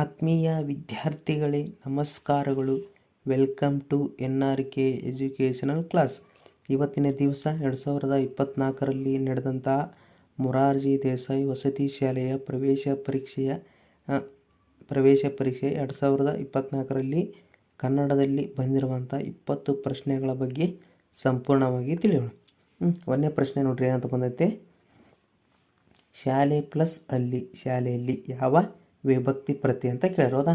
ಆತ್ಮೀಯ ವಿದ್ಯಾರ್ಥಿಗಳೇ, ನಮಸ್ಕಾರಗಳು. Welcome to N R K educational class. ಇವತ್ತಿನ ದಿವಸ ಎರಡು ಸಾವಿರದ ಇಪ್ಪತ್ತ್ನಾಲ್ಕರಲ್ಲಿ ನಡೆದಂತಹ ಮೊರಾರ್ಜಿ ದೇಸಾಯಿ ವಸತಿ ಶಾಲೆಯ ಪ್ರವೇಶ ಪರೀಕ್ಷೆಯ ಪ್ರವೇಶ ಪರೀಕ್ಷೆ ಎರಡು ಸಾವಿರದ ಇಪ್ಪತ್ತ್ನಾಲ್ಕರಲ್ಲಿ ಕನ್ನಡದಲ್ಲಿ ಬಂದಿರುವಂಥ ಇಪ್ಪತ್ತು ಪ್ರಶ್ನೆಗಳ ಬಗ್ಗೆ ಸಂಪೂರ್ಣವಾಗಿ ತಿಳಿಯೋಣ. ಒಂದನೇ ಪ್ರಶ್ನೆ ನೋಡ್ರಿ ಏನಂತ ಬಂದೈತೆ. ಶಾಲೆ ಪ್ಲಸ್ ಅಲ್ಲಿ, ಶಾಲೆಯಲ್ಲಿ ಯಾವ ವಿಭಕ್ತಿ ಪ್ರತಿ ಅಂತ ಕೇಳಿರೋದಾ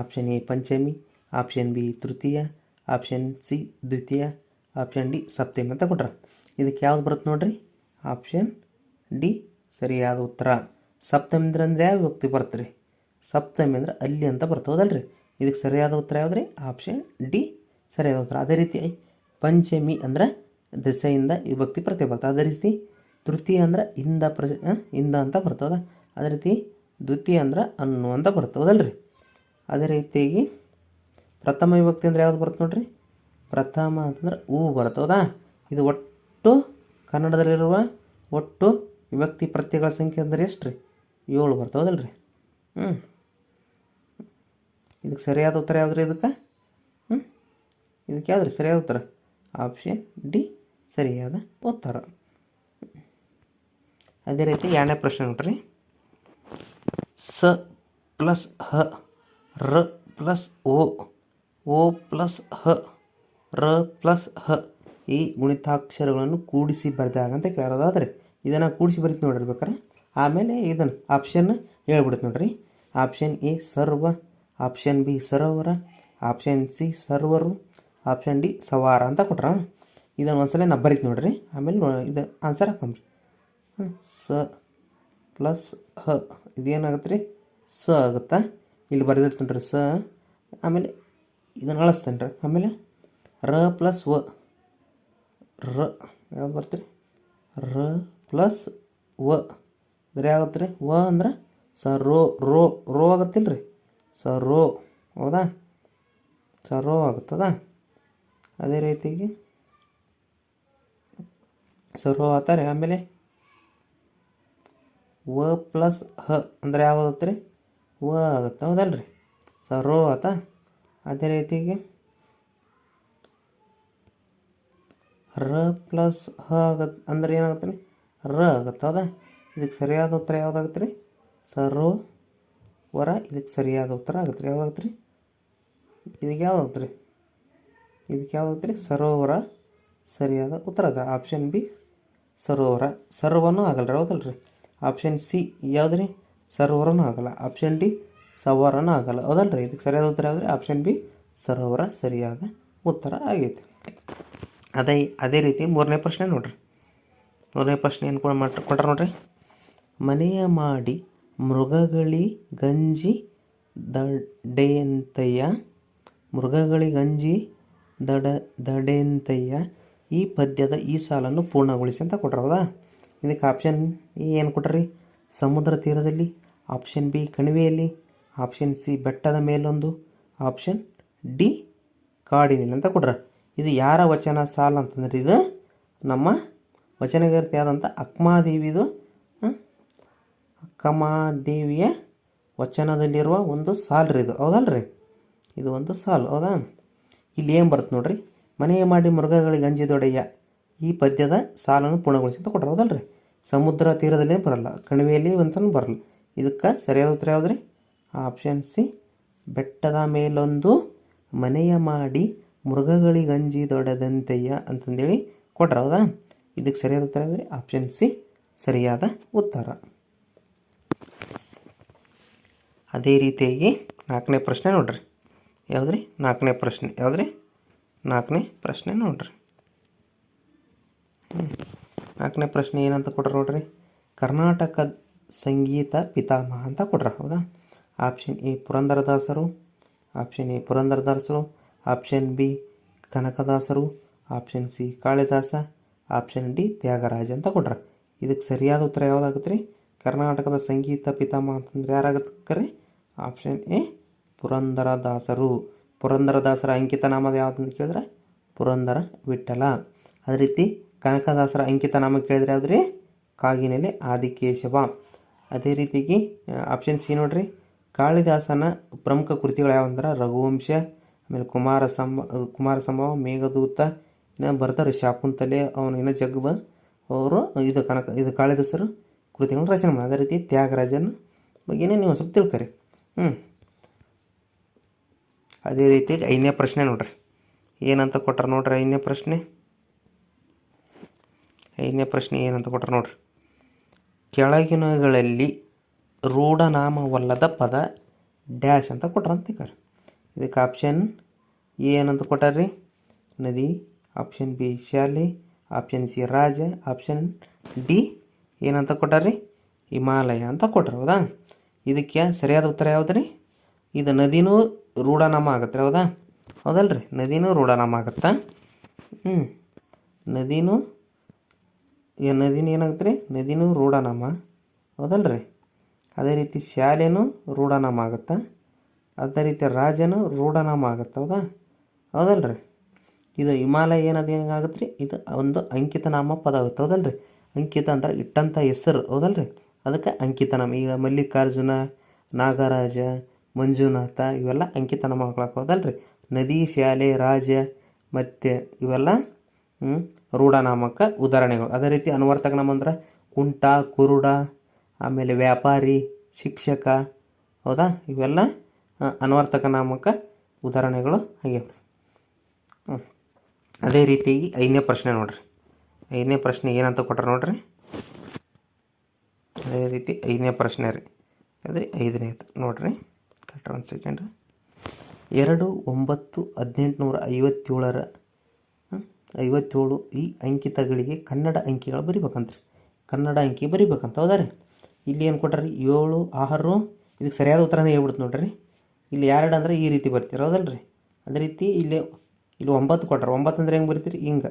ಆಪ್ಷನ್ ಎ ಪಂಚಮಿ ಆಪ್ಷನ್ ಬಿ ತೃತೀಯ ಆಪ್ಷನ್ ಸಿ ದ್ವಿತೀಯ ಆಪ್ಷನ್ ಡಿ ಸಪ್ತಮಿ ಅಂತ ಕೊಟ್ರ. ಇದಕ್ಕೆ ಯಾವ್ದು ಬರುತ್ತೆ ನೋಡ್ರಿ? ಆಪ್ಷನ್ ಡಿ ಸರಿಯಾದ ಉತ್ತರ. ಸಪ್ತಮಿ ಅಂದ್ರೆ ಯಾವ ವಿಭಕ್ತಿ ಬರುತ್ತೆ ರೀ? ಸಪ್ತಮಿ ಅಂದ್ರೆ ಅಲ್ಲಿ ಅಂತ ಬರ್ತದಲ್ರಿ ಇದಕ್ಕೆ ಸರಿಯಾದ ಉತ್ತರ ಯಾವ್ದು ಆಪ್ಷನ್ ಡಿ ಸರಿಯಾದ ಉತ್ತರ. ಅದೇ ರೀತಿ ಪಂಚಮಿ ಅಂದ್ರೆ ದಸೆಯಿಂದ ವಿಭಕ್ತಿ ಪ್ರತಿ ಬರ್ತದೆ ಅದೇ ರೀತಿ ತೃತೀಯ ಅಂದ್ರೆ ಇಂದ ಪ್ರ ಇಂದ ಅಂತ ಬರ್ತದ ಅದೇ ರೀತಿ ದ್ವಿತೀಯ ಅಂದ್ರೆ ಅನ್ನು ಅಂತ ಬರ್ತದಲ್ರಿ. ಅದೇ ರೀತಿಯಾಗಿ ಪ್ರಥಮ ವಿಭಕ್ತಿ ಅಂದ್ರೆ ಯಾವ್ದು ಬರುತ್ತೆ ನೋಡ್ರಿ? ಪ್ರಥಮ ಅಂತಂದ್ರೆ ಹೂ ಬರ್ತದಾ? ಇದು ಒಟ್ಟು ಕನ್ನಡದಲ್ಲಿರುವ ಒಟ್ಟು ವಿಭಕ್ತಿ ಪ್ರತ್ಯಗಳ ಸಂಖ್ಯೆ ಅಂದ್ರೆ ಎಷ್ಟು ರೀ ಏಳು ಬರ್ತದಲ್ರಿ. ಹ್ಞೂ ಇದಕ್ಕೆ ಸರಿಯಾದ ಉತ್ತರ ಯಾವ್ದು ರೀ ಇದಕ್ಕೆ? ಹ್ಞೂ ಇದಕ್ಕೆ ಯಾವ್ದು ಸರಿಯಾದ ಉತ್ತರ? ಆಪ್ಷನ್ ಡಿ ಸರಿಯಾದ ಉತ್ತರ. ಅದೇ ರೀತಿ ಎರಡನೇ ಪ್ರಶ್ನೆ ನೋಡ್ರಿ ಸ ಪ್ಲಸ್ ಹ, ರ ಪ್ಲಸ್ ಓ ಓ ಪ್ಲಸ್ ಹ, ರ ಪ್ಲಸ್ ಹ ಈ ಗುಣಿತಾಕ್ಷರಗಳನ್ನು ಕೂಡಿಸಿ ಬರೆದಾಗ ಅಂತ ಕೇಳೋದಾದ್ರೆ ಇದನ್ನು ಕೂಡಿಸಿ ಬರೀತಿ ನೋಡಿರ್ಬೇಕಾರೆ ಆಮೇಲೆ ಇದನ್ನು ಆಪ್ಷನ್ ಹೇಳ್ಬಿಡುತ್ತೆ ನೋಡ್ರಿ. ಆಪ್ಷನ್ ಎ ಸರ್ವ ಆಪ್ಷನ್ ಬಿ ಸರೋವರ ಆಪ್ಷನ್ ಸಿ ಸರ್ವರು ಆಪ್ಷನ್ ಡಿ ಸವಾರ ಅಂತ ಕೊಟ್ರ ಇದನ್ನು ಒಂದ್ಸಲ ನಾ ಬರೀತಿ ನೋಡ್ರಿ. ಆಮೇಲೆ ಇದು ಆನ್ಸರ್ ಹಾಕಂಬ್ರಿ. ಸ ಪ್ಲಸ್ ಹ. ಇದೇನಾಗುತ್ತೆ ರೀ ಸ ಆಗುತ್ತಾ? ಇಲ್ಲಿ ಬರೆದಿಟ್ಕೊಂಡ್ರಿ ಸ. ಆಮೇಲೆ ಇದನ್ನು ಅಳಿಸ್ತೇನೆ ರೀ. ಆಮೇಲೆ ರ ಪ್ಲಸ್ ವ. ರ. ಯಾವ್ದು ಬರ್ತೀರಿ? ರ ಪ್ಲಸ್ ವ. ಅಂದರೆ ಯಾವತ್ತು ರೀ ವ ಅಂದ್ರೆ ಸ, ರೋ ರೋ ರೋ ಆಗತ್ತಿಲ್ಲ ರೀ ಸ, ರೋ. ಹೌದಾ? ಸ, ರೋ ಆಗುತ್ತದ? ಅದೇ ರೀತಿಯಾಗಿ ಸ, ರೋ ಆತಾರೆ ಆಮೇಲೆ ವ ಪ್ಲಸ್ ಹ ಅಂದರೆ ಯಾವ್ದು ರೀ? ವ ಆಗುತ್ತೆ. ಹೌದಲ್ರಿ? ಸರೋ ರೋ ಆತ. ಅದೇ ರೀತಿಗೆ ರ ಪ್ಲಸ್ ಹ ಆಗತ್ತೆ ಅಂದರೆ ಏನಾಗುತ್ತೆ ರೀ? ರ ಆಗುತ್ತೆ. ಹೌದಾ? ಇದಕ್ಕೆ ಸರಿಯಾದ ಉತ್ತರ ಯಾವುದಾಗುತ್ತೆ ರೀ? ಸರೋ ವರ ಇದಕ್ಕೆ ಸರಿಯಾದ ಉತ್ತರ ಆಗುತ್ತೆ ರೀ. ಯಾವುದಾಗುತ್ತೆ ರೀ? ಇದಕ್ಕೆ ಯಾವುದಾಗುತ್ತೆ ರೀ? ಇದಕ್ಕೆ ಯಾವುದಾಗುತ್ತೆ ರೀ? ಸರೋವರ ಸರಿಯಾದ ಉತ್ತರ ಅದ. ಆಪ್ಷನ್ ಬಿ ಸರೋವರ ಸರ್ವನೂ ಆಗಲ್ಲ ರೀ ಹೌದಲ್ಲ ರೀ ಆಪ್ಷನ್ ಸಿ ಯಾವುದು ರೀ ಸರೋವರನೂ ಆಗಲ್ಲ. ಆಪ್ಷನ್ ಡಿ, ಸವಾರನೂ ಆಗಲ್ಲ. ಹೌದಲ್ಲ ರೀ ಇದಕ್ಕೆ ಸರಿಯಾದ ಉತ್ತರ ಯಾವುದ್ರಿ? ಆಪ್ಷನ್ ಬಿ, ಸರೋವರ ಸರಿಯಾದ ಉತ್ತರ ಆಗೈತೆ. ಅದೇ ಅದೇ ರೀತಿ ಮೂರನೇ ಪ್ರಶ್ನೆ ನೋಡ್ರಿ. ಮೂರನೇ ಪ್ರಶ್ನೆ ಏನು ಕೂಡ ಮಾಡಿ ಕೊಟ್ರ ನೋಡ್ರಿ? ಮನೆಯ ಮಾಡಿ ಮೃಗಗಳಿ ಗಂಜಿ ದಡೆಯಂತಯ್ಯ ಮೃಗಗಳಿ ಗಂಜಿ ದಡ ದಡೆಯಂತಯ್ಯ ಈ ಪದ್ಯದ ಈ ಸಾಲನ್ನು ಪೂರ್ಣಗೊಳಿಸಿ ಅಂತ ಕೊಟ್ರ ಹೌದಾ? ಇದಕ್ಕೆ ಆಪ್ಷನ್ ಏನು ಕೊಟ್ರಿ? ಸಮುದ್ರ ತೀರದಲ್ಲಿ ಆಪ್ಷನ್ ಬಿ ಕಣಿವೆಯಲ್ಲಿ ಆಪ್ಷನ್ ಸಿ ಬೆಟ್ಟದ ಮೇಲೊಂದು ಆಪ್ಷನ್ ಡಿ ಕಾಡಿನಲ್ಲಿ ಅಂತ ಕೊಟ್ರ. ಇದು ಯಾರ ವಚನ ಸಾಲ ಅಂತಂದ್ರೆ ಇದು ನಮ್ಮ ವಚನಗರ್ತಿ ಆದಂಥ ಅಕ್ಮಾದೇವಿದು ಅಕ್ಕಮಾದೇವಿಯ ವಚನದಲ್ಲಿರುವ ಒಂದು ಸಾಲ್ರಿ ಇದು. ಹೌದಲ್ರಿ ಇದು ಒಂದು ಸಾಲು, ಹೌದಾ? ಇಲ್ಲಿ ಏನು ಬರುತ್ತೆ ನೋಡ್ರಿ? ಮನೆಯ ಮಾಡಿ ಮೃಗಗಳಿಗೆ ಗಂಜಿದೊಡೆಯ ಈ ಪದ್ಯದ ಸಾಲನ್ನು ಪೂರ್ಣಗೊಳಿಸಿ ಅಂತ ಕೊಟ್ರ. ಹೌದಲ್ರಿ ಸಮುದ್ರ ತೀರದಲ್ಲೇ ಬರಲ್ಲ, ಕಣಿವೆಯಲ್ಲಿ ಅಂತಲೂ ಬರಲ್ಲ. ಇದಕ್ಕೆ ಸರಿಯಾದ ಉತ್ತರ ಯಾವುದ್ರಿ? ಆಪ್ಷನ್ ಸಿ ಬೆಟ್ಟದ ಮೇಲೊಂದು ಮನೆಯ ಮಾಡಿ ಮೃಗಗಳಿಗಂಜಿ ದೊಡದಂತೆಯ ಅಂತಂದೇಳಿ ಕೊಟ್ರ ಹೌದಾ? ಇದಕ್ಕೆ ಸರಿಯಾದ ಉತ್ತರ ಯಾವುದ್ರಿ? ಆಪ್ಷನ್ ಸಿ ಸರಿಯಾದ ಉತ್ತರ. ಅದೇ ರೀತಿಯಾಗಿ ನಾಲ್ಕನೇ ಪ್ರಶ್ನೆ ನೋಡ್ರಿ. ಯಾವ್ದ್ರಿ? ನಾಲ್ಕನೇ ಪ್ರಶ್ನೆ. ಯಾವುದ್ರಿ? ನಾಲ್ಕನೇ ಪ್ರಶ್ನೆ ನೋಡ್ರಿ. ನಾಲ್ಕನೇ ಪ್ರಶ್ನೆ ಏನಂತ ಕೊಟ್ರ ನೋಡ್ರಿ? ಕರ್ನಾಟಕ ಸಂಗೀತ ಪಿತಾಮಹ ಅಂತ ಕೊಟ್ರ, ಹೌದಾ? ಆಪ್ಷನ್ ಎ ಪುರಂದರದಾಸರು. ಆಪ್ಷನ್ ಎ ಪುರಂದರದಾಸರು. ಆಪ್ಷನ್ ಬಿ ಕನಕದಾಸರು. Option C Kalidasa. Option D Tyagaraja ಅಂತ ಕೊಟ್ರ. ಇದಕ್ಕೆ ಸರಿಯಾದ ಉತ್ತರ ಯಾವುದಾಗುತ್ತೆ ರೀ ಕರ್ನಾಟಕದ ಸಂಗೀತ ಪಿತಾಮಹ ಅಂತಂದ್ರೆ ಯಾರಾಗತ್ತೆ ರೀ ಆಪ್ಷನ್ ಎ ಪುರಂದರದಾಸರು. ಪುರಂದರದಾಸರ ಅಂಕಿತ ನಾಮದ ಯಾವ್ದು ಅಂತ ಕೇಳಿದ್ರೆ? ಪುರಂದರ ವಿಠಲ. ಅದೇ ರೀತಿ ಕನಕದಾಸರ ಅಂಕಿತ ನಾಮ ಕೇಳಿದ್ರೆ ಯಾವ್ದು ರೀ ಕಾಗಿನೆಲೆ ಆದಿಕೇಶವ. ಅದೇ ರೀತಿಗೆ ಆಪ್ಷನ್ ಸಿ ನೋಡ್ರಿ. ಕಾಳಿದಾಸನ ಪ್ರಮುಖ ಕೃತಿಗಳು ಯಾವಂದ್ರೆ ರಘುವಂಶ, ಆಮೇಲೆ ಕುಮಾರ ಸಂಭ ಕುಮಾರ ಸಂಭವ ಮೇಘದೂತ, ಇನ್ನು ಬರ್ತಾರೆ ಶಾಕುಂತಲೆ, ಅವನು ಇನ್ನು ಜಗ್ಬ ಅವರು, ಇದು ಕನಕ, ಇದು ಕಾಳಿದಾಸರು ಕೃತಿಗಳನ್ನು ರಚನೆ ಮಾಡಿ ಅದೇ ರೀತಿ ತ್ಯಾಗರಾಜನ ಬಗ್ಗೆನೇ ನೀವು ಸ್ವಲ್ಪ ತಿಳ್ಕೊರಿ. ಹ್ಞೂ ಅದೇ ರೀತಿ ಐದನೇ ಪ್ರಶ್ನೆ ನೋಡ್ರಿ. ಏನಂತ ಕೊಟ್ಟಾರ ನೋಡ್ರಿ ಐದನೇ ಪ್ರಶ್ನೆ. ಐದನೇ ಪ್ರಶ್ನೆ ಏನಂತ ಕೊಟ್ರೆ ನೋಡ್ರಿ. ಕೆಳಗಿನಗಳಲ್ಲಿ ರೂಢನಾಮವಲ್ಲದ ಪದ ಡ್ಯಾಶ್ ಅಂತ ಕೊಟ್ರಂತ ತಿಳ್ಕೊರಿ ಇದಕ್ಕೆ ಆಪ್ಷನ್ ಎ ಏನಂತ ಕೊಟ್ಟಾರ್ರಿ? ನದಿ ಆಪ್ಷನ್ ಬಿ ಶಾಲೆ ಆಪ್ಷನ್ ಸಿ ರಾಜ ಆಪ್ಷನ್ ಡಿ ಏನಂತ ಕೊಟ್ಟಾರ್ರಿ? ಹಿಮಾಲಯ ಅಂತ ಕೊಟ್ರಿ, ಹೌದಾ? ಇದಕ್ಕೆ ಸರಿಯಾದ ಉತ್ತರ ಯಾವ್ದು ರೀ ಇದು ನದಿನೂ ರೂಢನಾಮ ಆಗತ್ತೆ ರೀ, ಹೌದಾ? ಹೌದಲ್ರಿ, ನದಿನೂ ರೂಢನಾಮ ಆಗತ್ತಾ? ಹ್ಞೂ ನದಿನೂ ಈ ನದಿನ ಏನಾಗುತ್ತೆ ರೀ ನದಿನೂ ರೂಢನಾಮ. ಹೌದಲ್ರಿ? ಅದೇ ರೀತಿ ಶಾಲೆನೂ ರೂಢನಾಮ ಆಗುತ್ತೆ? ಅದೇ ರೀತಿ ರಾಜನೂ ರೂಢನಾಮ ಆಗುತ್ತೆ? ಹೌದಾ? ಹೌದಲ್ರಿ? ಇದು ಹಿಮಾಲಯ ಏನದು ಹೆಂಗಾಗುತ್ತೆ ರೀ ಇದು ಒಂದು ಅಂಕಿತನಾಮ ಪದ ಆಗುತ್ತೆ? ಹೌದಲ್ರಿ? ಅಂಕಿತ ಅಂದ್ರೆ ಇಟ್ಟಂಥ ಹೆಸರು. ಹೌದಲ್ರಿ? ಅದಕ್ಕೆ ಅಂಕಿತನಾಮ ಈಗ ಮಲ್ಲಿಕಾರ್ಜುನ, ನಾಗರಾಜ, ಮಂಜುನಾಥ ಇವೆಲ್ಲ ಅಂಕಿತ ನಾಮಗಳಾಗ ಹೌದಲ್ರಿ? ನದಿ, ಶಾಲೆ ರಾಜ ಮತ್ತು ಇವೆಲ್ಲ ಹ್ಮ್, ರೂಢನಾಮಕ್ಕೆ ಉದಾಹರಣೆಗಳು. ಅದೇ ರೀತಿ ಅನುವರ್ತಕ ನಾಮ ಅಂದ್ರೆ ಕುಂಟ ಕುರುಡ ಆಮೇಲೆ ವ್ಯಾಪಾರಿ ಶಿಕ್ಷಕ ಹೌದಾ? ಇವೆಲ್ಲ ಅನುವರ್ತಕ ನಾಮಕ ಉದಾಹರಣೆಗಳು ಆಗ್ಯಾವ ಅದೇ ರೀತಿಯಾಗಿ ಐದನೇ ಪ್ರಶ್ನೆ ನೋಡ್ರಿ. ಐದನೇ ಪ್ರಶ್ನೆ ಏನಂತ ಕೊಟ್ರೆ ನೋಡ್ರಿ? ಅದೇ ರೀತಿ ಐದನೇ ಪ್ರಶ್ನೆ ರೀ. ಅದೇ ಐದನೇದು ನೋಡ್ರಿ. ಕರೆಕ್ಟ್ ಒಂದು ಸೆಕೆಂಡ್ ಎರಡು ಒಂಬತ್ತು ಹದಿನೆಂಟುನೂರ ಐವತ್ತೇಳರ ಹ್ಮ್, ಐವತ್ತೇಳು ಈ ಅಂಕಿತಗಳಿಗೆ ಕನ್ನಡ ಅಂಕಿಗಳು ಬರಿಬೇಕಂತ್ರಿ. ಕನ್ನಡ ಅಂಕಿ ಬರಿಬೇಕಂತ ಹೌದಾ ರೀ. ಇಲ್ಲಿ ಏನು ಕೊಟ್ಟಾರಿ? ಏಳು, ಆರು, ಇದಕ್ಕೆ ಸರಿಯಾದ ಉತ್ತರನೇ ಹೇಳ್ಬಿಡ್ತು ನೋಡ್ರಿ. ಇಲ್ಲಿ ಎರಡು ಅಂದರೆ ಈ ರೀತಿ ಬರ್ತೀರ ಹೌದಲ್ರಿ? ಅದೇ ರೀತಿ ಇಲ್ಲಿ ಇಲ್ಲಿ ಒಂಬತ್ತು ಕೊಟ್ಟರೆ. ಒಂಬತ್ತು ಅಂದ್ರೆ ಹೆಂಗೆ ಬರಿತೀರಿ? ಹಿಂಗೆ.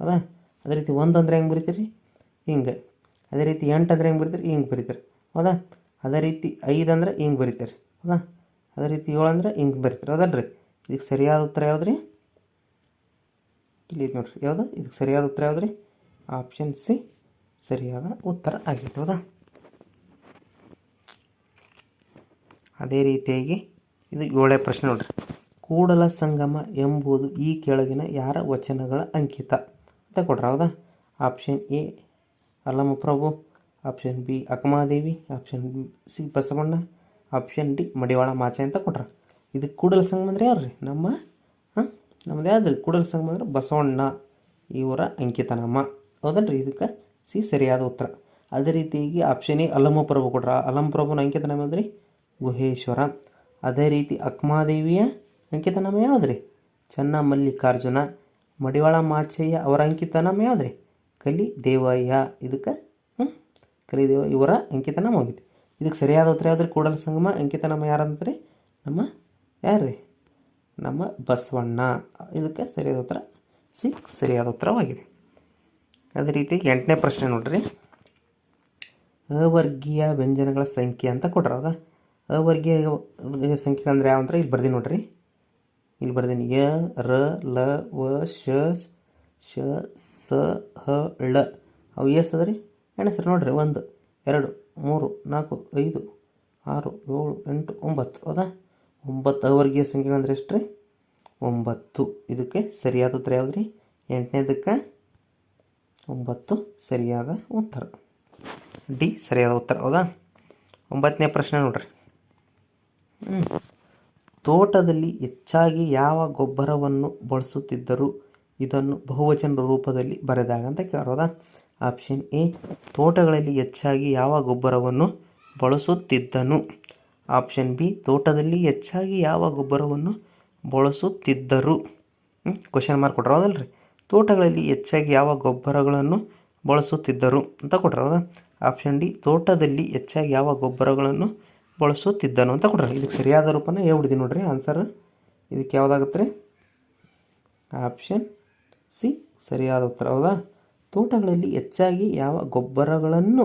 ಹೌದಾ? ಅದೇ ರೀತಿ ಒಂದು ಅಂದ್ರೆ ಹೆಂಗೆ ಬರಿತೀರಿ? ಹಿಂಗೆ. ಅದೇ ರೀತಿ ಎಂಟು ಅಂದ್ರೆ ಹೆಂಗೆ ಬರಿತೀರಿ? ಹಿಂಗೆ ಬರಿತೀರಿ. ಹೌದಾ? ಅದೇ ರೀತಿ ಐದು ಅಂದ್ರೆ ಹಿಂಗೆ ಬರಿತೀರಿ. ಹೌದಾ? ಅದೇ ರೀತಿ ಏಳು ಅಂದ್ರೆ ಹಿಂಗೆ ಬರಿತೀರಿ. ರೀ ಇದಕ್ಕೆ ಸರಿಯಾದ ಉತ್ತರ ಯಾವ್ದು ರೀ ಇಲ್ಲಿ ನೋಡ್ರಿ ಯಾವುದು? ಇದಕ್ಕೆ ಸರಿಯಾದ ಉತ್ತರ ಯಾವ್ದು ರೀ ಆಪ್ಷನ್ ಸಿ ಸರಿಯಾದ ಉತ್ತರ ಆಗಿತ್ತು ಹೌದಾ ಅದೇ ರೀತಿಯಾಗಿ ಇದು ಏಳೇ ಪ್ರಶ್ನೆ ನೋಡ್ರಿ. ಕೂಡಲ ಸಂಗಮ ಎಂಬುದು ಈ ಕೆಳಗಿನ ಯಾರ ವಚನಗಳ ಅಂಕಿತ? ಅಂತ ಕೊಡ್ರಿ, ಹೌದಾ? Option A Allamaprabhu. Option B Akkamahadevi option C Basavanna. Option D Madivala Mache ಅಂತ ಕೊಟ್ರ. ಇದಕ್ಕೆ ಕೂಡಲ ಸಂಗಮ ಅಂದರೆ ಯಾರು ರೀ ನಮ್ಮ ನಮ್ದು ಯಾವ್ದು ಕೂಡಲ ಸಂಗಮ ಅಂದ್ರೆ ಬಸವಣ್ಣ ಇವರ ಅಂಕಿತನಾಮ. ಹೌದಲ್ರಿ? ಇದಕ್ಕೆ ಸಿ ಸರಿಯಾದ ಉತ್ತರ. ಅದೇ ರೀತಿಯಾಗಿ ಆಪ್ಷನ್ ಎ ಕೊಡ್ರ ಅಲಂ ಪ್ರಭು ಅಂಕಿತನಾಮ ಅದ್ರಿ ಗುಹೇಶ್ವರ. ಅದೇ ರೀತಿ ಅಕ್ಮಾದೇವಿಯ ಅಂಕಿತನಾಮ ಯಾವ್ದು ಚನ್ನ ಮಲ್ಲಿಕಾರ್ಜುನ ಮಡಿವಾಳ ಮಾಚಯ್ಯ ಅವರ ಅಂಕಿತನಾಮ ಯಾವ್ದು ರೀ ಕಲಿ ದೇವಯ್ಯ ಇದಕ್ಕೆ ಹ್ಞೂ ಕಲಿ ದೇವ ಇವರ ಅಂಕಿತನಾಮ ಹೋಗಿದೆ. ಇದಕ್ಕೆ ಸರಿಯಾದ ಉತ್ತರ ಯಾವ್ದು ರೀ ಕೂಡಲ ಸಂಗಮ ಅಂಕಿತನಾಮ ರೀ ನಮ್ಮ ಯಾರು ರೀ ನಮ್ಮ ಬಸವಣ್ಣ. ಇದಕ್ಕೆ ಸರಿಯಾದ ಉತ್ತರ ಸಿ, ಸರಿಯಾದ ಉತ್ತರವಾಗಿದೆ. ಅದೇ ರೀತಿ ಎಂಟನೇ ಪ್ರಶ್ನೆ ನೋಡ್ರಿ. ಅವರ್ಗೀಯ ವ್ಯಂಜನಗಳ ಸಂಖ್ಯೆ ಅಂತ ಕೊಟ್ರ ಹೌದಾ ಅವರ್ಗೀಯ ಸಂಖ್ಯೆ ಅಂದರೆ ಯಾವ ಇಲ್ಲಿ ಬರ್ದೀನಿ ನೋಡ್ರಿ. ಇಲ್ಲಿ ಬರ್ದೀನಿ. ಯ, ರ, ಲ, ವ, ಶ ಶ, ಸ, ಹ, ಳ. ಅವು ಎಸ್ ಅದ ರೀ. ಎಣಿಸ್ರಿ ನೋಡ್ರಿ. ಒಂದು, ಎರಡು, ಮೂರು, ನಾಲ್ಕು, ಐದು, ಆರು, ಏಳು, ಎಂಟು, ಒಂಬತ್ತು. ಹೌದಾ ಒಂಬತ್ತು ಅವರ್ಗೀಯ ಸಂಖ್ಯೆ ಅಂದ್ರೆ ಎಷ್ಟು ರೀ ಒಂಬತ್ತು. ಇದಕ್ಕೆ ಸರಿಯಾದ ಉತ್ತರ ಯಾವ್ದು ರೀ ಎಂಟನೇದಕ್ಕೆ ಒಂಬತ್ತು ಸರಿಯಾದ ಉತ್ತರ. ಡಿ, ಸರಿಯಾದ ಉತ್ತರ. ಹೌದಾ? ಒಂಬತ್ತನೇ ಪ್ರಶ್ನೆ ನೋಡ್ರಿ. ತೋಟದಲ್ಲಿ ಹೆಚ್ಚಾಗಿ ಯಾವ ಗೊಬ್ಬರವನ್ನು ಬಳಸುತ್ತಿದ್ದರು? ಇದನ್ನು ಬಹುವಚನ ರೂಪದಲ್ಲಿ ಬರೆದಾಗ ಅಂತ ಕೇಳೋದಾ ಆಪ್ಷನ್ ಎ, ತೋಟಗಳಲ್ಲಿ ಹೆಚ್ಚಾಗಿ ಯಾವ ಗೊಬ್ಬರವನ್ನು ಬಳಸುತ್ತಿದ್ದನು? ಆಪ್ಷನ್ ಬಿ ತೋಟದಲ್ಲಿ ಹೆಚ್ಚಾಗಿ ಯಾವ ಗೊಬ್ಬರವನ್ನು ಬಳಸುತ್ತಿದ್ದರು? ಕ್ವಶನ್ ಮಾರ್ಕ್ ಕೊಟ್ರ ಹೌದಲ್ರಿ? ತೋಟಗಳಲ್ಲಿ ಹೆಚ್ಚಾಗಿ ಯಾವ ಗೊಬ್ಬರಗಳನ್ನು ಬಳಸುತ್ತಿದ್ದರು ಅಂತ ಕೊಟ್ಟರು ಹೌದಾ? ಆಪ್ಷನ್ ಡಿ ತೋಟದಲ್ಲಿ ಹೆಚ್ಚಾಗಿ ಯಾವ ಗೊಬ್ಬರಗಳನ್ನು ಬಳಸುತ್ತಿದ್ದನು ಅಂತ ಕೊಟ್ಟರು ಇದಕ್ಕೆ ಸರಿಯಾದ ರೂಪನ ಹೇಳ್ಬಿಡ್ತೀನಿ ನೋಡ್ರಿ ಆನ್ಸರ್ ಇದಕ್ಕೆ ಯಾವುದಾಗುತ್ತೆ? ರೀ ಆಪ್ಷನ್ ಸಿ ಸರಿಯಾದ ಉತ್ತರ ಹೌದಾ? ತೋಟಗಳಲ್ಲಿ ಹೆಚ್ಚಾಗಿ ಯಾವ ಗೊಬ್ಬರಗಳನ್ನು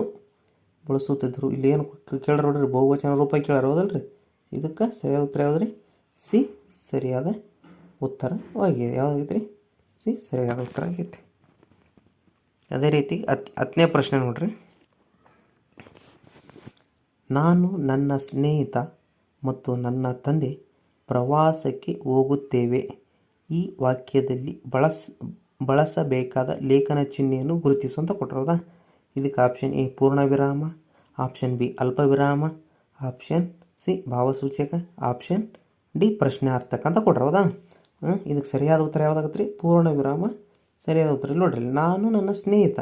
ಬಳಸುತ್ತಿದ್ದರು. ಇಲ್ಲಿ ಏನು ಕೇಳ್ರಿ ನೋಡ್ರಿ, ಬಹುವಚನ ರೂಪ ಕೇಳ್ಯಾರ, ಹೌದಲ್ರಿ? ಇದಕ್ಕೆ ಸರಿಯಾದ ಉತ್ತರ ಯಾವ್ದು ರೀ ಸಿ ಸರಿಯಾದ ಉತ್ತರವಾಗಿದೆ ಯಾವುದಾಗೈತೆ ರೀ ಸಿ ಸರಿಯಾದ ಉತ್ತರ ಆಗೈತೆ ಅದೇ ರೀತಿ ಹತ್, ಹತ್ತನೇ ಪ್ರಶ್ನೆ ನೋಡ್ರಿ. ನಾನು ನನ್ನ ಸ್ನೇಹಿತ ಮತ್ತು ನನ್ನ ತಂದೆ ಪ್ರವಾಸಕ್ಕೆ ಹೋಗುತ್ತೇವೆ. ಈ ವಾಕ್ಯದಲ್ಲಿ ಬಳಸ, ಬಳಸಬೇಕಾದ ಲೇಖನ ಚಿಹ್ನೆಯನ್ನು ಗುರುತಿಸುವಂತ ಕೊಟ್ಟಿರೋದಾ ಇದಕ್ಕೆ ಆಪ್ಷನ್ ಎ ಪೂರ್ಣ ವಿರಾಮ ಆಪ್ಷನ್ ಬಿ ಅಲ್ಪ ವಿರಾಮ ಆಪ್ಷನ್ ಸಿ ಭಾವಸೂಚಕ ಆಪ್ಷನ್ ಡಿ ಪ್ರಶ್ನಾರ್ಥಕ ಅಂತ ಕೊಡ್ರಿ ಹೌದಾ? ಇದಕ್ಕೆ ಸರಿಯಾದ ಉತ್ತರ ಯಾವುದಾಗತ್ತೆ ರೀ ಪೂರ್ಣ ವಿರಾಮ ಸರಿಯಾದ ಉತ್ತರ ನೋಡ್ರಿ, ನಾನು ನನ್ನ ಸ್ನೇಹಿತ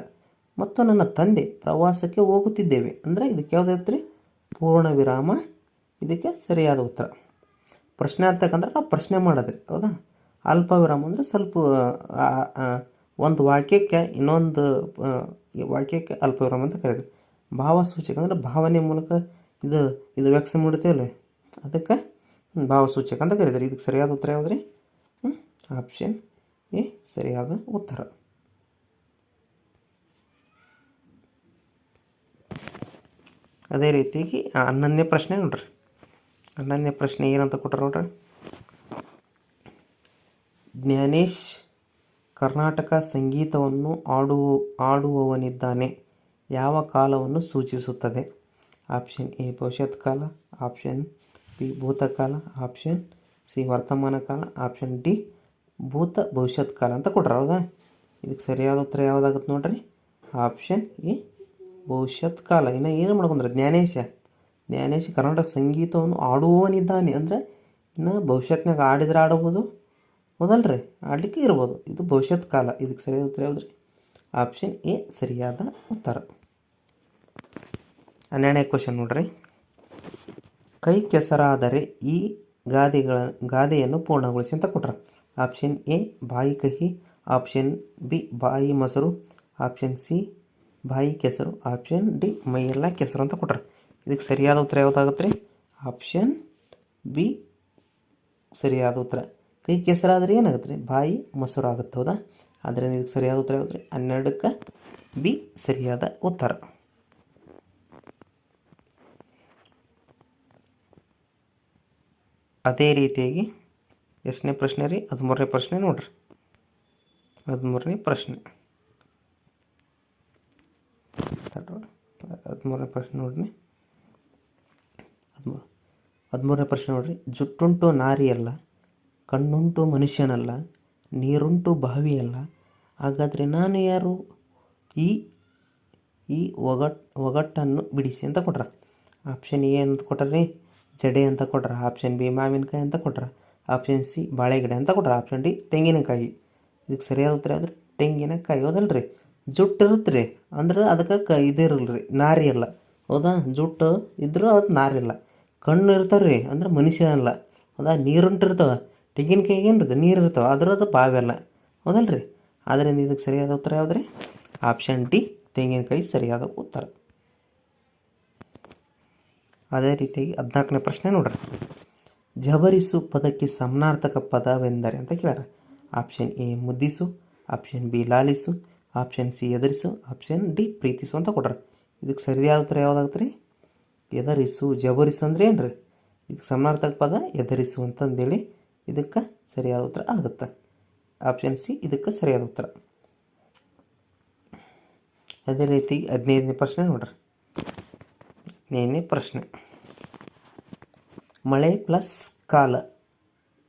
ಮತ್ತು ನನ್ನ ತಂದೆ ಪ್ರವಾಸಕ್ಕೆ ಹೋಗುತ್ತಿದ್ದೇವೆ. ಅಂದರೆ ಇದಕ್ಕೆ ಯಾವುದಾಗತ್ತೆ ರೀ ಪೂರ್ಣ ವಿರಾಮ ಇದಕ್ಕೆ ಸರಿಯಾದ ಉತ್ತರ. ಪ್ರಶ್ನಾರ್ಥಕ ಅಂದ್ರೆ ನಾವು ಪ್ರಶ್ನೆ ಮಾಡಿದ್ರಿ, ಹೌದಾ? ಅಲ್ಪ ವಿರಾಮ ಅಂದರೆ ಸ್ವಲ್ಪ ಒಂದು ವಾಕ್ಯಕ್ಕೆ ಇನ್ನೊಂದು ಈ ವಾಕ್ಯಕ್ಕೆ ಅಲ್ಪ ವಿರಾಮ ಅಂತ ಕರೀತೀವಿ. ಭಾವಸೂಚಕ ಅಂದರೆ ಭಾವನೆ ಮೂಲಕ ಇದು ಇದು ವ್ಯಕ್ತ ಮಾಡ್ತೇವಲ್ಲ ಅದಕ್ಕೆ ಭಾವಸೂಚಕ ಅಂತ ಕರೀತಾರೆ. ಇದಕ್ಕೆ ಸರಿಯಾದ ಉತ್ತರ ಯಾವುದ್ರಿ? ಆಪ್ಷನ್ ಎ, ಸರಿಯಾದ ಉತ್ತರ. ಅದೇ ರೀತಿಯಾಗಿ ಹನ್ನೊಂದನೇ ಪ್ರಶ್ನೆ ನೋಡ್ರಿ. ಹನ್ನೊಂದನೇ ಪ್ರಶ್ನೆ ಏನಂತ ಕೊಟ್ಟರು ನೋಡ್ರಿ. ಜ್ಞಾನೇಶ್ ಕರ್ನಾಟಕ ಸಂಗೀತವನ್ನು ಆಡುವ, ಆಡುವವನಿದ್ದಾನೆ. ಯಾವ ಕಾಲವನ್ನು ಸೂಚಿಸುತ್ತದೆ? ಆಪ್ಷನ್ ಎ, ಭವಿಷ್ಯತ್ ಕಾಲ. ಆಪ್ಷನ್ ಬಿ, ಭೂತಕಾಲ. ಆಪ್ಷನ್ ಸಿ, ವರ್ತಮಾನ ಕಾಲ. ಆಪ್ಷನ್ ಡಿ, ಭೂತ ಭವಿಷ್ಯತ್ ಕಾಲ ಅಂತ ಕೊಟ್ರ, ಹೌದಾ? ಇದಕ್ಕೆ ಸರಿಯಾದ ಉತ್ತರ ಯಾವುದಾಗುತ್ತೆ ನೋಡ್ರಿ? ಆಪ್ಷನ್ ಎ, ಭವಿಷ್ಯತ್ ಕಾಲ. ಇನ್ನು ಏನು ಮಾಡ್ಕೊಂಡ್ರೆ? ಜ್ಞಾನೇಶ. ಜ್ಞಾನೇಶ ಕರ್ನಾಟಕ ಸಂಗೀತವನ್ನು ಆಡುವವನಿದ್ದಾನೆ. ಅಂದರೆ ಇನ್ನು ಭವಿಷ್ಯತ್ನಾಗ ಆಡಿದ್ರೆ ಆಡಬಹುದು ಹೌದಲ್ರಿ? ಆಡಲಿಕ್ಕೆ ಇರ್ಬೋದು. ಇದು ಭವಿಷ್ಯತ್ ಕಾಲ. ಇದಕ್ಕೆ ಸರಿಯಾದ ಉತ್ತರ ಯಾವುದ್ರಿ? ಆಪ್ಷನ್ ಎ ಸರಿಯಾದ ಉತ್ತರ. ಹನ್ನೆರಡನೇ ಕ್ವಶನ್ ನೋಡ್ರಿ. ಕೈ ಕೆಸರಾದರೆ ಈ ಗಾದೆಗಳ, ಗಾದೆಯನ್ನು ಪೂರ್ಣಗೊಳಿಸಿ ಅಂತ ಕೊಟ್ರ. ಆಪ್ಷನ್ ಎ ಬಾಯಿ ಕಹಿ. ಆಪ್ಷನ್ ಬಿ ಬಾಯಿ ಮೊಸರು. ಆಪ್ಷನ್ ಸಿ ಬಾಯಿ ಕೆಸರು. ಆಪ್ಷನ್ ಡಿ ಮೈಯೆಲ್ಲ ಕೆಸರು ಅಂತ ಕೊಟ್ರ. ಇದಕ್ಕೆ ಸರಿಯಾದ ಉತ್ತರ ಯಾವುದಾಗುತ್ತೆ ರೀ ಆಪ್ಷನ್ ಬಿ ಸರಿಯಾದ ಉತ್ತರ. ಕೈ ಕೆಸರಾದರೆ ಏನಾಗುತ್ತೆ ರೀ ಬಾಯಿ ಮೊಸರು ಆಗುತ್ತೆ ಹೌದಾ? ಆದ್ದರಿಂದ ಇದಕ್ಕೆ ಸರಿಯಾದ ಉತ್ತರ ಯಾವುದು ರೀ ಹನ್ನೆರಡಕ್ಕೆ ಬಿ ಸರಿಯಾದ ಉತ್ತರ. ಅದೇ ರೀತಿಯಾಗಿ ಎಷ್ಟನೇ ಪ್ರಶ್ನೆ ರೀ? ಹದಿಮೂರನೇ ಪ್ರಶ್ನೆ ನೋಡ್ರಿ. ಹದಿಮೂರನೇ ಪ್ರಶ್ನೆ. ಹದಿಮೂರನೇ ಪ್ರಶ್ನೆ ನೋಡ್ರಿ. ಹದಿಮೂರು ಹದಿಮೂರನೇ ಪ್ರಶ್ನೆ ನೋಡ್ರಿ. ಜುಟ್ಟುಂಟು ನಾರಿಯಲ್ಲ ಕಣ್ಣುಂಟು ಮನುಷ್ಯನಲ್ಲ, ನೀರುಂಟು ಬಾವಿಯಲ್ಲ. ಹಾಗಾದರೆ ನಾನು ಯಾರು? ಈ ಈ ಒಗಟ್, ಒಗಟ್ಟನ್ನು ಬಿಡಿಸಿ ಅಂತ ಕೊಟ್ರ. ಆಪ್ಷನ್ ಎ ಅಂತ ಕೊಟ್ರಿ ಜಡೆ ಅಂತ ಕೊಟ್ರ. ಆಪ್ಷನ್ ಬಿ ಮಾವಿನಕಾಯಿ ಅಂತ ಕೊಟ್ರ. ಆಪ್ಷನ್ ಸಿ ಬಾಳೆಗಿಡ ಅಂತ ಕೊಟ್ರ. ಆಪ್ಷನ್ ಡಿ ತೆಂಗಿನಕಾಯಿ. ಇದಕ್ಕೆ ಸರಿಯಾದ ಉತ್ತರ ಯಾವ್ದು ತೆಂಗಿನಕಾಯಿ ಹೌದಲ್ರಿ. ಜುಟ್ಟು ರೀ. ಅಂದ್ರೆ ಅದಕ್ಕೆ ಕ ಇದಿರಲ್ಲ ರೀ. ನಾರಿ ಅಲ್ಲ. ಹೌದಾ? ಜುಟ್ಟು ಇದ್ರೂ ಅದು ನಾರಿಲ್ಲ ಕಣ್ಣು ಇರ್ತಾವೆ ರೀ ಅಂದ್ರೆ ಮನುಷ್ಯ ಅಲ್ಲ ಹೌದಾ? ನೀರುಂಟು ಇರ್ತಾವೆ. ತೆಂಗಿನಕಾಯಿಗೆ ಇರ್ತದೆ? ನೀರು ಇರ್ತಾವೆ, ಅದ್ರದ್ದು ಹೌದಲ್ಲ ರೀ ಆದ್ದರಿಂದ ಇದಕ್ಕೆ ಸರಿಯಾದ ಉತ್ತರ ಯಾವುದ್ರಿ? ಆಪ್ಷನ್ ಡಿ ತೆಂಗಿನಕಾಯಿ ಸರಿಯಾದ ಉತ್ತರ. ಅದೇ ರೀತಿಯಾಗಿ ಹದಿನಾಲ್ಕನೇ ಪ್ರಶ್ನೆ ನೋಡ್ರಿ. ಜಬರಿಸು ಪದಕ್ಕೆ ಸಮನಾರ್ಥಕ ಪದವೆಂದರೆ ಅಂತ ಕೇಳ್ಯಾರ. ಆಪ್ಷನ್ ಎ ಮುದ್ದಿಸು ಆಪ್ಷನ್ ಬಿ ಲಾಲಿಸು ಆಪ್ಷನ್ ಸಿ ಎದರಿಸು ಆಪ್ಷನ್ ಡಿ ಪ್ರೀತಿಸು ಅಂತ ಕೊಟ್ರ ಇದಕ್ಕೆ ಸರಿಯಾದ ಉತ್ತರ ಯಾವುದಾಗುತ್ತೆ ರೀ ಎದರಿಸು ಜಬರಿಸು ಅಂದ್ರೆ ಏನು ರೀ ಇದಕ್ಕೆ ಸಮನಾರ್ಥಕ ಪದ ಎದರಿಸು ಅಂತಂದೇಳಿ ಇದಕ್ಕೆ ಸರಿಯಾದ ಉತ್ತರ ಆಗುತ್ತೆ. ಆಪ್ಷನ್ ಸಿ ಇದಕ್ಕೆ ಸರಿಯಾದ ಉತ್ತರ. ಅದೇ ರೀತಿ ಹದಿನೈದನೇ ಪ್ರಶ್ನೆ ನೋಡ್ರಿ. ಹದಿನೈದನೇ ಪ್ರಶ್ನೆ. ಮಳೆ ಪ್ಲಸ್ ಕಾಲ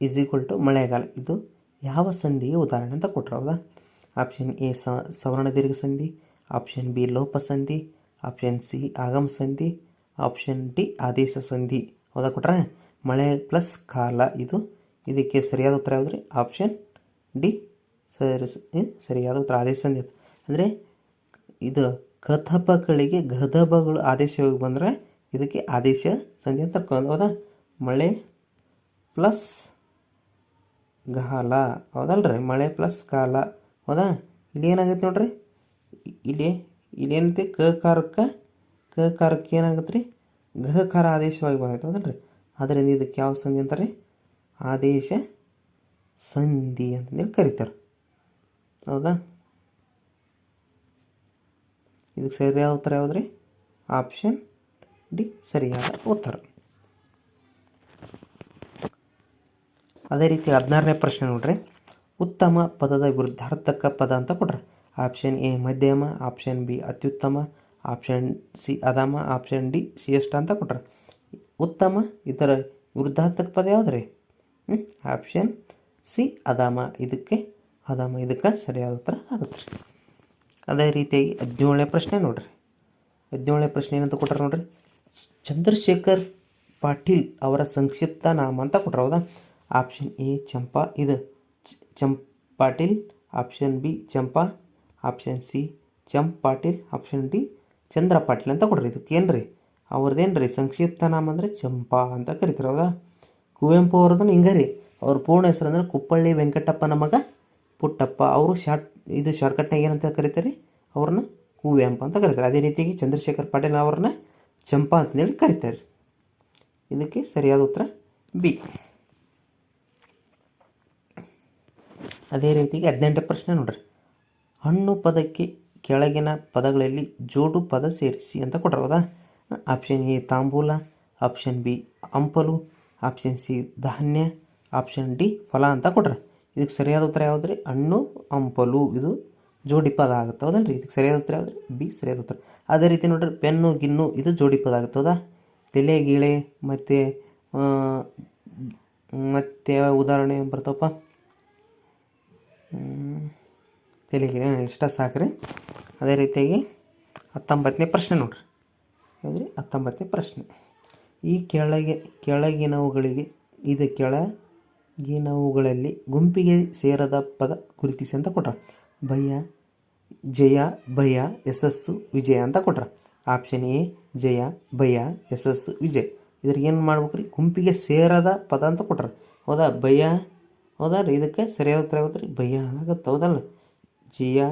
ಈಸ್ ಈಕ್ವಲ್ ಟು ಮಳೆಗಾಲ. ಇದು ಯಾವ ಸಂಧಿಗೆ ಉದಾಹರಣೆ ಅಂತ ಕೊಟ್ಟರು ಹೌದಾ? ಆಪ್ಷನ್ ಎ ಸವರ್ಣ ದೀರ್ಘ ಸಂಧಿ. ಆಪ್ಷನ್ ಬಿ ಲೋಪ ಸಂಧಿ. ಆಪ್ಷನ್ ಸಿ ಆಗಮ ಸಂಧಿ. ಆಪ್ಷನ್ ಡಿ ಆದೇಶ ಸಂಧಿ. ಹೌದಾ ಕೊಟ್ರೆ? ಮಳೆ ಪ್ಲಸ್ ಕಾಲ, ಇದು ಇದಕ್ಕೆ ಸರಿಯಾದ ಉತ್ತರ ಯಾವುದು ರೀ ಆಪ್ಷನ್ ಡಿ ಸರಿ ಸರಿಯಾದ ಉತ್ತರ, ಆದೇಶ ಸಂಧಿ ಅಂದರೆ ಇದು ಕಥಪಗಳಿಗೆ ಗದಬಗಳು ಆದೇಶವಾಗಿ ಬಂದರೆ ಇದಕ್ಕೆ ಆದೇಶ ಸಂಧಿ ಅಂತ ಹೌದಾ? ಮಳೆ ಪ್ಲಸ್ ಗಾಲ, ಹೌದಲ್ರಿ? ಮಳೆ ಪ್ಲಸ್ ಕಾಲ, ಹೌದಾ? ಇಲ್ಲಿ ಏನಾಗುತ್ತೆ ನೋಡ್ರಿ? ಇಲ್ಲಿ ಇಲ್ಲಿ ಏನೈತಿ? ಕ ಕಾರಕ್ಕೆ ಕ ಕಾರಕ್ಕೆ ಏನಾಗುತ್ತೆ ರೀ ಗಹಕಾರ ಆದೇಶವಾಗಿ ಬಂದೈತೆ, ಹೌದಲ್ರಿ? ಅದರಿಂದ ಇದಕ್ಕೆ ಯಾವ ಸಂಧಿ ಅಂತಾರೆ? ಆದೇಶ ಸಂಧಿ ಅಂತಂದೇಳಿ ಕರೀತಾರೆ. ಹೌದಾ? ಇದಕ್ಕೆ ಸರಿಯಾದ ಉತ್ತರ ಯಾವುದ್ರಿ? ಆಪ್ಷನ್ ಡಿ ಸರಿಯಾದ ಉತ್ತರ. ಅದೇ ರೀತಿ ಹದಿನಾರನೇ ಪ್ರಶ್ನೆ ನೋಡ್ರಿ. ಉತ್ತಮ ಪದದ ವಿರುದ್ಧಾರ್ಥಕ ಪದ ಅಂತ ಕೊಡ್ರಿ ಆಪ್ಷನ್ ಎ ಮಧ್ಯಮ, ಆಪ್ಷನ್ ಬಿ ಅತ್ಯುತ್ತಮ, ಆಪ್ಷನ್ ಸಿ ಅದಮ ಆಪ್ಷನ್ ಡಿ ಶ್ರೇಷ್ಠ ಅಂತ ಕೊಟ್ರ. ಉತ್ತಮ ಇದರ ವಿರುದ್ಧಾರ್ಥಕ ಪದ ಯಾವ್ದು ರೀ ಹ್ಞೂ ಆಪ್ಷನ್ ಸಿ ಅದಾಮ ಇದಕ್ಕೆ ಅದಾಮ ಇದಕ್ಕೆ ಸರಿಯಾದ ಉತ್ತರ ಆಗುತ್ತೆ ರೀ. ಅದೇ ರೀತಿಯಾಗಿ ಹದಿನೇಳನೇ ಪ್ರಶ್ನೆ ನೋಡ್ರಿ. ಹದಿನೇಳನೇ ಪ್ರಶ್ನೆ ಏನಂತ ಕೊಟ್ಟರೆ ನೋಡ್ರಿ? ಚಂದ್ರಶೇಖರ್ ಪಾಟೀಲ್ ಅವರ ಸಂಕ್ಷಿಪ್ತ ನಾಮ ಅಂತ ಕೊಟ್ರ, ಹೌದಾ? ಆಪ್ಷನ್ ಎ ಚಂಪಾ, ಇದು Champ Patil. Option B Champa. Option C Champ Patil. Option D Chandra Patil ಅಂತ ಕೊಡ್ರಿ ಇದಕ್ಕೆ ಏನು ರೀ ರೀ ಸಂಕ್ಷಿಪ್ತ ನಾಮ ಅಂದರೆ ಚಂಪಾ ಅಂತ ಕರಿತಾರೆ, ಹೌದಾ? ಕುವೆಂಪು ಅವ್ರದ್ದು ಹಿಂಗೆ ರೀ. ಅವ್ರ ಪೂರ್ಣ ಹೆಸರು ಅಂದ್ರೆ ಕುಪ್ಪಳ್ಳಿ ವೆಂಕಟಪ್ಪನ ಮಗ ಪುಟ್ಟಪ್ಪ. ಅವರು ಶಾರ್ಟ್, ಇದು ಶಾರ್ಟ್ಕಟ್ನಾಗ ಏನಂತ ಕರೀತಾರೆ? ಅವ್ರನ್ನ ಕುವೆಂಪು ಅಂತ ಕರೀತಾರೆ. ಅದೇ ರೀತಿಯಾಗಿ ಚಂದ್ರಶೇಖರ್ ಪಾಟೀಲ್ ಅವ್ರನ್ನ ಚಂಪಾ ಅಂತಂದೇಳಿ ಕರೀತಾರೆ. ಇದಕ್ಕೆ ಸರಿಯಾದ ಉತ್ತರ ಬಿ. ಅದೇ ರೀತಿಯಾಗಿ ಹದಿನೆಂಟು ಪ್ರಶ್ನೆ ನೋಡ್ರಿ. ಹಣ್ಣು ಪದಕ್ಕೆ ಕೆಳಗಿನ ಪದಗಳಲ್ಲಿ ಜೋಡು ಪದ ಸೇರಿಸಿ ಅಂತ ಕೊಟ್ರ ಹೌದಾ? ಆಪ್ಷನ್ ಎ ತಾಂಬೂಲ, ಆಪ್ಷನ್ ಬಿ ಹಂಪಲು ಆಪ್ಷನ್ ಸಿ ಧಾನ್ಯ ಆಪ್ಷನ್ ಡಿ ಫಲ ಅಂತ ಕೊಟ್ರೆ ಇದಕ್ಕೆ ಸರಿಯಾದ ಉತ್ತರ ಯಾವ್ದು ಹಣ್ಣು, ಹಂಪಲು. ಇದು ಜೋಡಿ ಪದ ಆಗುತ್ತೆ ಹೌದಲ್ರಿ? ಇದಕ್ಕೆ ಸರಿಯಾದ ಉತ್ತರ ಯಾವ್ದು ಬಿ ಸರಿಯಾದ ಉತ್ತರ. ಅದೇ ರೀತಿ ನೋಡ್ರಿ, ಪೆನ್ನು, ಗಿನ್ನು, ಇದು ಜೋಡಿ ಪದ ಆಗುತ್ತೆ ಹೌದಾ? ತಲೆ, ಗಿಳೆ, ಮತ್ತು ಮತ್ತು ಉದಾಹರಣೆ ಬರ್ತಪ್ಪ ತಲೆ, ಗಿಳೆ ಇಷ್ಟ ಸಾಕ್ರಿ? ಅದೇ ರೀತಿಯಾಗಿ ಹತ್ತೊಂಬತ್ತನೇ ಪ್ರಶ್ನೆ ನೋಡ್ರಿ. ಹೌದ್ರಿ ಹತ್ತೊಂಬತ್ತನೇ ಪ್ರಶ್ನೆ. ಈ ಕೆಳಗೆ, ಕೆಳಗಿನವುಗಳಿಗೆ, ಇದು ಕೆಳಗಿನವುಗಳಲ್ಲಿ ಗುಂಪಿಗೆ ಸೇರದ ಪದ ಗುರುತಿಸಿ ಅಂತ ಕೊಟ್ರ. ಭಯ, ಜಯ, ಭಯ, ಯಶಸ್ಸು, ವಿಜಯ ಅಂತ ಕೊಟ್ರ. ಆಪ್ಷನ್ ಎ ಜಯ, ಭಯ, ಯಶಸ್ಸು, ವಿಜಯ. ಇದ್ರಿಗೆ ಏನು ಮಾಡ್ಬೇಕು ರೀ ಗುಂಪಿಗೆ ಸೇರದ ಪದ ಅಂತ ಕೊಟ್ರ. ಹೌದಾ? ಭಯ, ಹೌದಾ ರೀ? ಇದಕ್ಕೆ ಸರಿಯಾದ ಉತ್ತರ ಆಗುತ್ತೆ ರೀ ಭಯ ಆಗತ್ತೆ ಹೌದಲ್ಲ ಜಯ,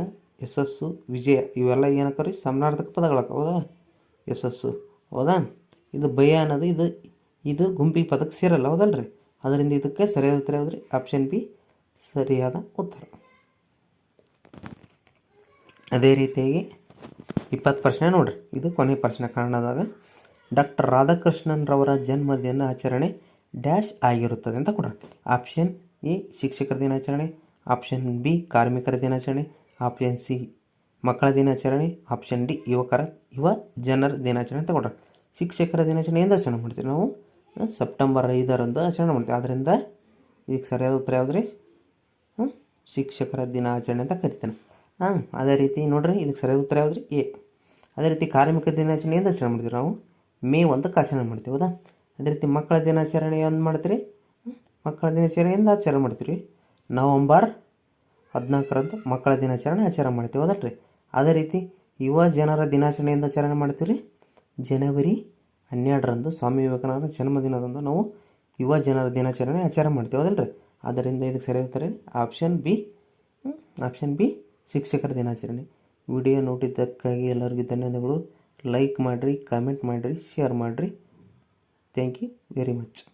ಯಶಸ್ಸು, ವಿಜಯ, ಇವೆಲ್ಲ ಏನಕ್ಕ ರೀ ಸಮನಾರ್ಥಕ ಪದಗಳಕ್ಕ, ಹೌದಾ? ಯಶಸ್ಸು, ಹೌದಾ? ಇದು ಭಯ ಅನ್ನೋದು ಇದು ಇದು ಗುಂಪಿಗೆ ಪದಕ್ಕೆ ಸೇರಲ್ಲ, ಹೌದಲ್ರಿ? ಅದರಿಂದ ಇದಕ್ಕೆ ಸರಿಯಾದ ಉತ್ತರ ಯಾವುದ್ರಿ? ಆಪ್ಷನ್ ಬಿ ಸರಿಯಾದ ಉತ್ತರ. ಅದೇ ರೀತಿಯಾಗಿ ಇಪ್ಪತ್ತು ಪ್ರಶ್ನೆ ನೋಡ್ರಿ. ಇದು ಕೊನೆ ಪ್ರಶ್ನೆ ಕಾರಣದಾಗ. ಡಾಕ್ಟರ್ ರಾಧಾಕೃಷ್ಣನ್ರವರ ಜನ್ಮದಿನ ಆಚರಣೆ ಡ್ಯಾಶ್ ಆಗಿರುತ್ತದೆ ಅಂತ ಕೊಡ್ರಿ ಆಪ್ಷನ್ ಎ ಶಿಕ್ಷಕರ ದಿನಾಚರಣೆ. ಆಪ್ಷನ್ ಬಿ ಕಾರ್ಮಿಕರ ದಿನಾಚರಣೆ. ಆಪ್ಷನ್ ಸಿ ಮಕ್ಕಳ ದಿನಾಚರಣೆ. ಆಪ್ಷನ್ ಡಿ ಯುವಕರ, ಯುವ ಜನರ ದಿನಾಚರಣೆ ಅಂತ ಕೊಡ್ರಿ ಶಿಕ್ಷಕರ ದಿನಾಚರಣೆಯಿಂದ ಆಚರಣೆ ಮಾಡ್ತೀವಿ ನಾವು. ಸೆಪ್ಟೆಂಬರ್ ಐದರಂದು ಆಚರಣೆ ಮಾಡ್ತೀವಿ. ಆದ್ದರಿಂದ ಇದಕ್ಕೆ ಸರಿಯಾದ ಉತ್ತರ ಯಾವ್ದು ರೀ ಹ್ಞೂ ಶಿಕ್ಷಕರ ದಿನಾಚರಣೆ ಅಂತ ಕರಿತಾನೆ. ಹಾಂ, ಅದೇ ರೀತಿ ನೋಡ್ರಿ, ಇದಕ್ಕೆ ಸರಿಯಾದ ಉತ್ತರ ಯಾವ್ದು ರೀ ಎ. ಅದೇ ರೀತಿ ಕಾರ್ಮಿಕ ದಿನಾಚರಣೆಯಿಂದ ಆಚರಣೆ ಮಾಡ್ತೀವಿ ನಾವು. ಮೇ ಒಂದಕ್ಕೆ ಆಚರಣೆ ಮಾಡ್ತೀವಿ, ಹೌದಾ? ಅದೇ ರೀತಿ ಮಕ್ಕಳ ದಿನಾಚರಣೆ ಒಂದು ಮಾಡ್ತೀರಿ? ಮಕ್ಕಳ ದಿನಾಚರಣೆಯಿಂದ ಆಚರಣೆ ಮಾಡ್ತೀವಿ ನವಂಬರ್ ಹದಿನಾಲ್ಕರಂದು ಮಕ್ಕಳ ದಿನಾಚರಣೆ ಆಚರಣೆ ಮಾಡ್ತೀವಿ, ಹೌದಲ್ರಿ? ಅದೇ ರೀತಿ ಯುವ ಜನರ ದಿನಾಚರಣೆಯಿಂದ ಆಚರಣೆ ಮಾಡ್ತೀವಿ ರೀ ಜನವರಿ ಹನ್ನೆರಡರಂದು ಸ್ವಾಮಿ ವಿವೇಕಾನಂದರ ಜನ್ಮದಿನದಂದು ನಾವು ಯುವ ಜನರ ದಿನಾಚರಣೆ ಆಚಾರ ಮಾಡ್ತೀವಿ, ಹೌದಲ್ರಿ? ಆದ್ದರಿಂದ ಇದಕ್ಕೆ ಸರಿಯಾದ ಉತ್ತರ ಆಪ್ಷನ್ ಬಿ ಆಪ್ಷನ್ ಬಿ ಶಿಕ್ಷಕರ ದಿನಾಚರಣೆ. ವಿಡಿಯೋ ನೋಡಿದ್ದಕ್ಕಾಗಿ ಎಲ್ಲರಿಗೂ ಧನ್ಯವಾದಗಳು. ಲೈಕ್ ಮಾಡಿರಿ ಕಾಮೆಂಟ್ ಮಾಡಿರಿ ಶೇರ್ ಮಾಡಿರಿ. Thank you very much